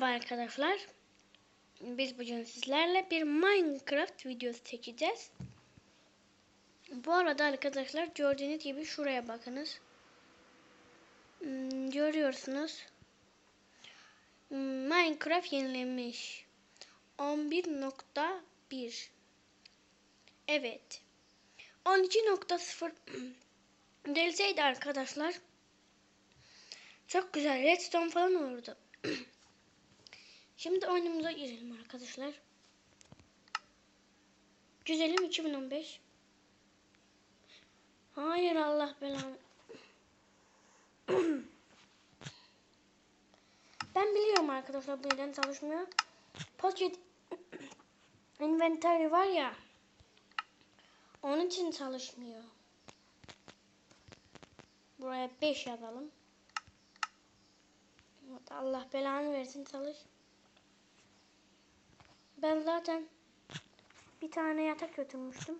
Merhaba arkadaşlar. Biz bugün sizlerle bir Minecraft videosu çekeceğiz. Bu arada arkadaşlar gördüğünüz gibi şuraya bakınız. Hmm, görüyorsunuz. Minecraft yenilenmiş. 11.1 Evet. 12.0 gelseydi arkadaşlar çok güzel redstone falan olurdu. Şimdi oyunumuza girelim arkadaşlar. Güzelim 2015. Hayır Allah belanı. ben biliyorum arkadaşlar bu neden çalışmıyor. Pocket inventory var ya. Onun için çalışmıyor. Buraya 5 yazalım. Allah belanı versin çalış. Ben zaten bir tane yatak götürmüştüm.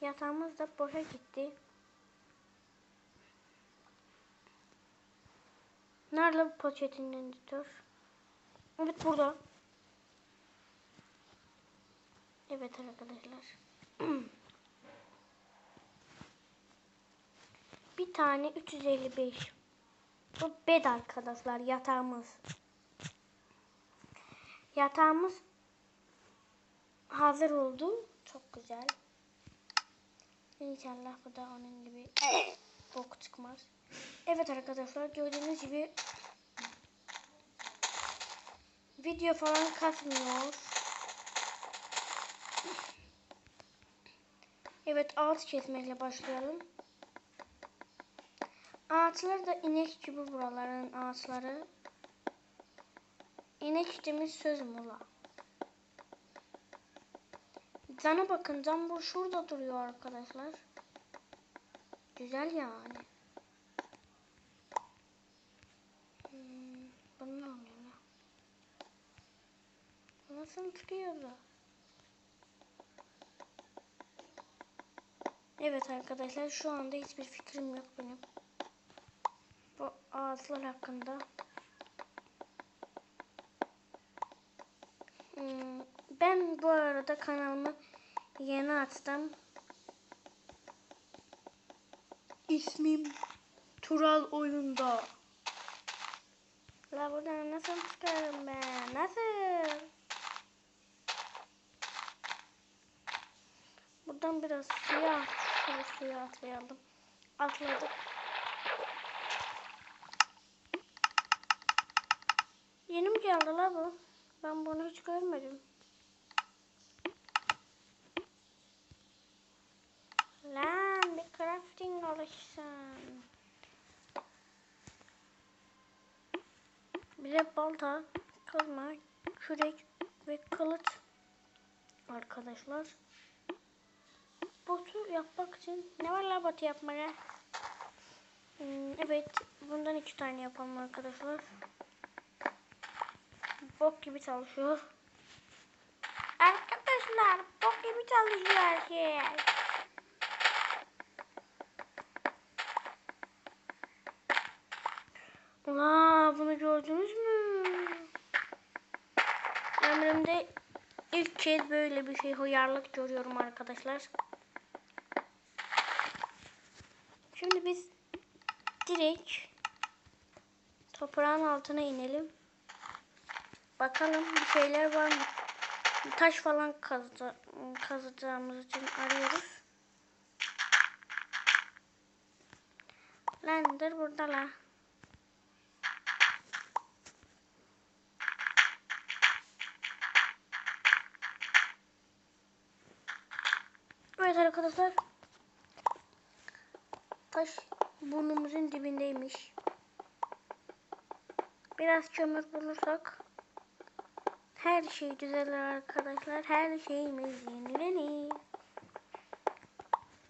Yatağımız da boşa gitti. Nerede bu poşetin editör? Evet burada. Evet arkadaşlar. bir tane 355. Bu bed arkadaşlar yatağımız. Yatağımız hazır oldu. Çok güzel. İnşallah bu da onun gibi bok çıkmaz. Evet arkadaşlar gördüğünüz gibi video falan kasmıyor. Evet ağaç kesmekle başlayalım. Ağaçlar da inek gibi buraların ağaçları. İnek demiş söz mula. Cana bakın bu şurada duruyor arkadaşlar. Güzel yani. Hmm, bunu ne oluyor ya? Evet arkadaşlar şu anda hiçbir fikrim yok benim. Bu ağaçlar hakkında. Hmm, ben bu arada kanalımı yeni açtım. İsmim Tural Oyunda. La buradan nasıl çıkarım ben? Nasıl? Buradan biraz suya, şöyle suya atlayalım. Atladık. Yeni mi geldi la bu? Ben bunu hiç görmedim. Lan bir crafting alışsın. Bir de balta, kazma, kürek ve kılıç arkadaşlar. Botu yapmak için ne var la botu yapmaya? Hmm, evet bundan iki tane yapalım arkadaşlar. Bok gibi çalışıyor. Arkadaşlar bok gibi çalışıyor her Ula bunu gördünüz mü? Ömrümde ilk kez böyle bir şey hıyarlık görüyorum arkadaşlar. Şimdi biz direkt toprağın altına inelim. Bakalım bir şeyler var mı? Taş falan kazı, kazacağımız için arıyoruz. Lan dur burada la. Evet arkadaşlar. Taş burnumuzun dibindeymiş. Biraz kömür bulursak her şey düzelir arkadaşlar. Her şeyimiz yenilenir.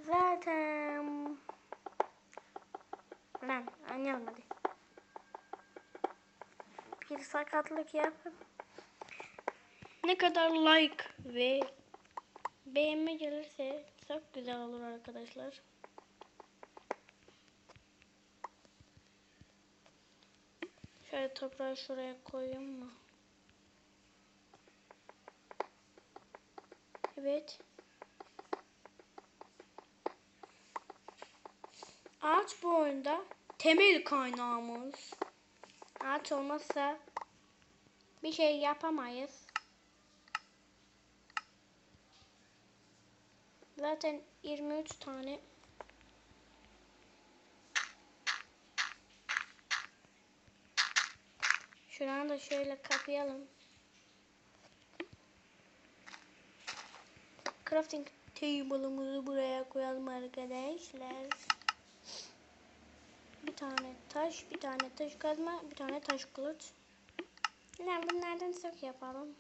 Zaten lan anlayamadı. Bir sakatlık yapıp ne kadar like ve beğenme gelirse çok güzel olur arkadaşlar. Şöyle toprağı şuraya koyayım mı? Evet. Ağaç bu oyunda temel kaynağımız. Ağaç olmazsa bir şey yapamayız. Zaten 23 tane Şuranı da şöyle kapayalım. Crafting table'ımızı buraya koyalım arkadaşlar. Bir tane taş, bir tane taş kazma, bir tane taş kılıç. Ne bunlardan çok yapalım.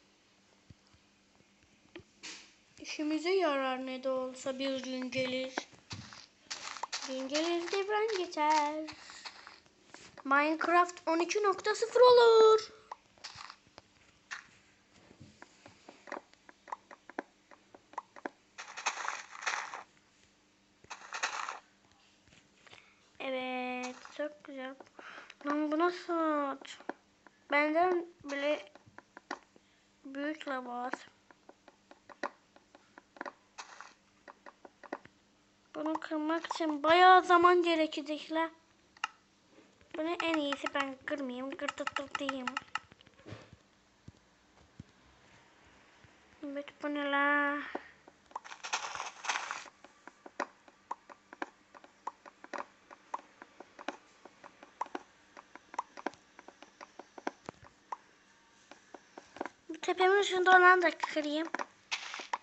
İşimize yarar ne de olsa bir gün gelir. Gün gelir devran geçer. Minecraft 12.0 olur. Evet, çok güzel. Lan bu nasıl? Benden bile büyük labas. Bunu kırmak için bayağı zaman gerekecek la. Bunu en iyisi ben kırmayayım, kırtırtırtayım. Evet bu ne la? Bu tepemin üstünde olan da kırayım.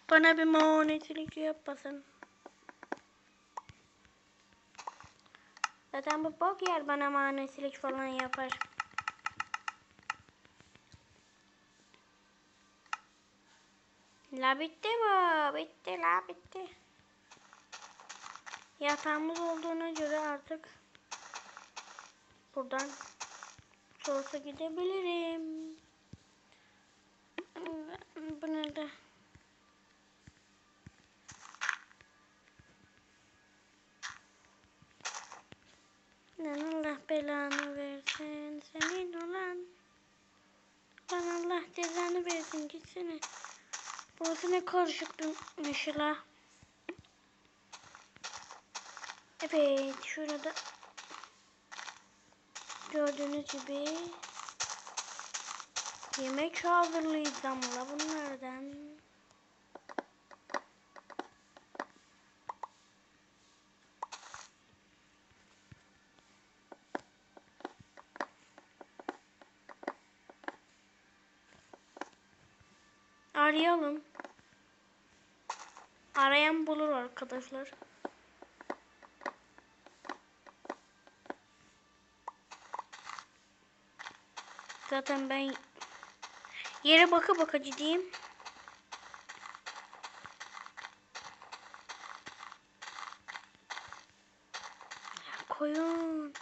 Bana bir monetilik yapmasın. Zaten bu bok yer bana manesilik falan yapar. La bitti bu. Bitti la bitti. Yatağımız olduğuna göre artık buradan soğusa gidebilirim. Bu nerede? Lan Allah belanı versin senin olan. Lan Allah cezanı versin gitsene. Burası ne karışıkmış la. Evet şurada gördüğünüz gibi yemek hazırlayacağım la bunlardan. Arayalım. Arayan bulur arkadaşlar. Zaten ben yere baka baka gideyim. Koyun.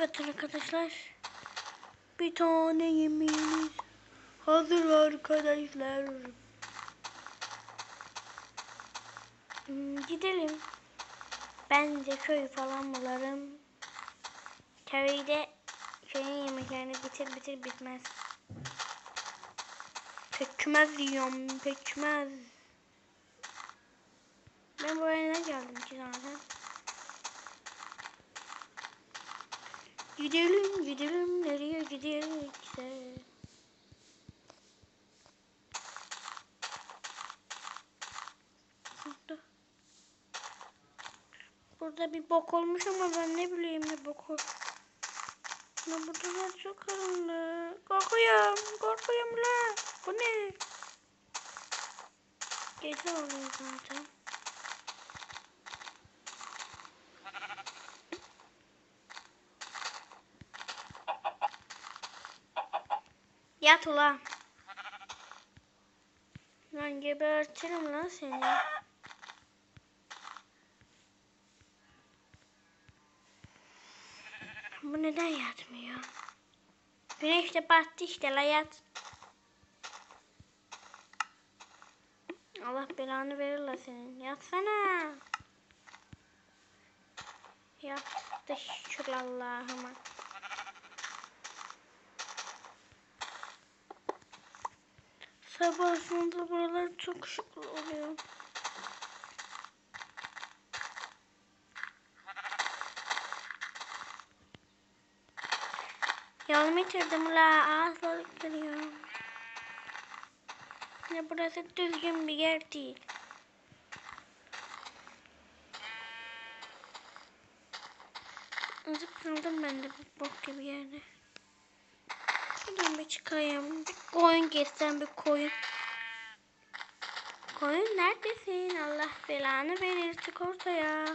Evet arkadaşlar. Bir tane yemeğimiz hazır arkadaşlar. Hmm, gidelim. Bence köy falan bularım. Köyde köyün yemeklerini bitir bitir bitmez. Pekmez yiyorum pekmez. Ben buraya ne geldim ki zaten? Gidelim gidelim nereye giderekse. Burada. Burada bir bok olmuş ama ben ne bileyim ne boku. Ama burada çok karanlık. Korkuyorum, korkuyorum la. Bu ne? Gece oluyor zaten. Yat ulan. Lan gebertirim lan seni. Bu neden yatmıyor? Güneş de battı işte la yat. Allah belanı verirler senin. Yatsana. Yattı şükür Allah'ıma. Sabah sonunda buralar çok şıklı oluyor. Yolum bitirdim la ağızlık kırıyor. Ya burası düzgün bir yer değil. Azıcık kaldım ben de bu bok gibi yerde. Şuradan bir çıkayım. Bir koyun geçsem bir koyun. Koyun neredesin? Allah belanı verir. Çık ortaya.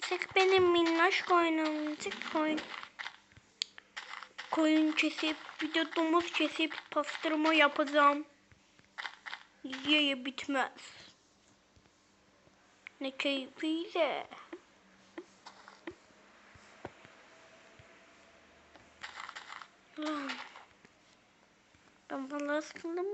Çık benim minnoş koyunum. Çık koyun. Koyun kesip bir de domuz kesip pastırma yapacağım. Ye ye bitmez. Ne keyifli. Lan. Ben vallahi sıkıldım.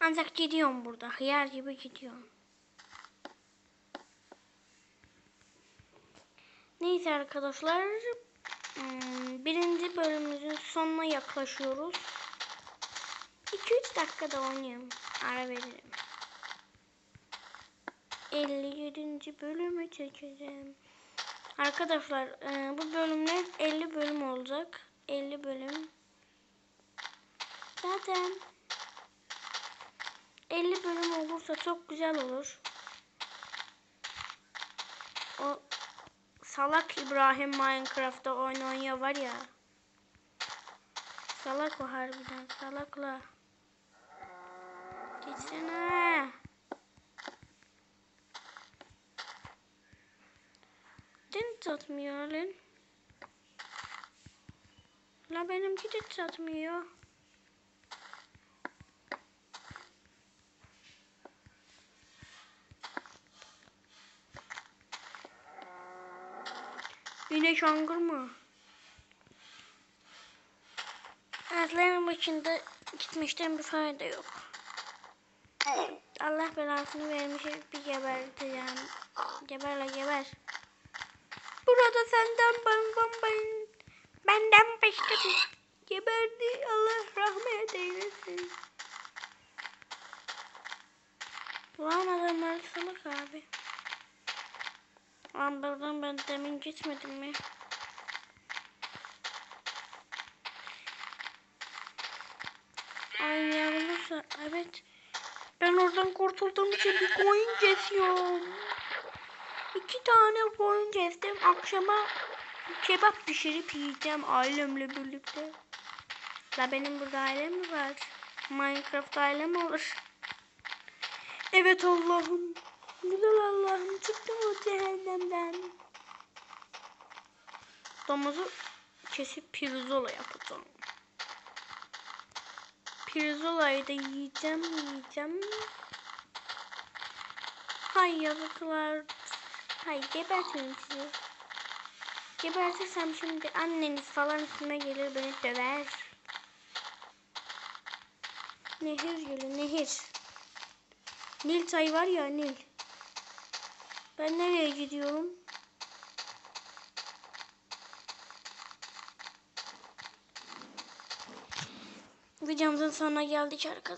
Ancak gidiyorum burada. Hıyar gibi gidiyorum. Neyse arkadaşlar. hmm, Birinci bölümümüzün sonuna yaklaşıyoruz. 2-3 dakikada oynayalım. Ara veririm. 57. bölümü çekeceğim. Arkadaşlar e, bu bölümler 50 bölüm olacak. 50 bölüm. Zaten 50 bölüm olursa çok güzel olur. O salak İbrahim Minecraft'ta oynuyor var ya. Salak o harbiden salakla. Geçsene. Dün satmıyor lan. La benimki de satmıyor. Yine şangır mı? Ağaçların başında gitmişten bir fayda yok. Allah belasını vermiş bir geberteceğim. Geberle geber. Burada senden ben ben ben benden başka bir geberdi. Allah rahmet eylesin. Ulan adamlar salak abi. Lan buradan ben demin gitmedim mi? Ay yanılırsa evet. Ben oradan kurtulduğum için bir koyun kesiyorum. İki tane koyun kestim. Akşama kebap pişirip yiyeceğim ailemle birlikte. La benim burada ailem mi var? Minecraft ailem olur. Evet Allah'ım. Güzel Allah'ım çıktım o cehennemden. Domuzu kesip pirzola yapacağım. Pirzolayı da yiyeceğim, yiyeceğim. Hay yazıklar. Hay gebertirim sizi. Gebertirsem şimdi anneniz falan üstüme gelir beni döver. Nehir gölü, nehir. Nil çayı var ya Nil. Ben nereye gidiyorum? Videomuzun sonuna geldik arkadaşlar.